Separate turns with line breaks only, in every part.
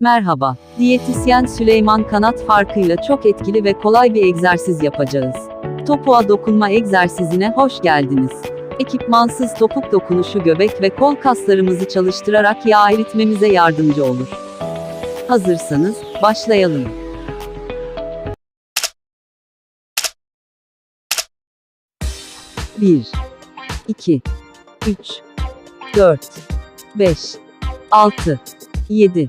Merhaba, diyetisyen Süleyman Kanat farkıyla çok etkili ve kolay bir egzersiz yapacağız. Topuğa dokunma egzersizine hoş geldiniz. Ekipmansız topuk dokunuşu göbek ve kol kaslarımızı çalıştırarak yağ eritmemize yardımcı olur. Hazırsanız, başlayalım. Bir, iki, üç, dört, beş, altı, yedi,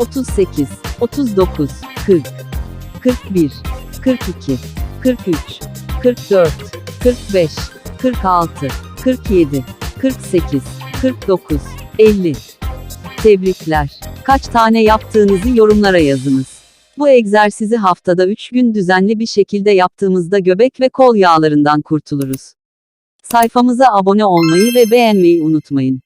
38, 39, 40, 41, 42, 43, 44, 45, 46, 47, 48, 49, 50. Tebrikler. Kaç tane yaptığınızı yorumlara yazınız. Bu egzersizi haftada 3 gün düzenli bir şekilde yaptığımızda göbek ve kol yağlarından kurtuluruz. Sayfamıza abone olmayı ve beğenmeyi unutmayın.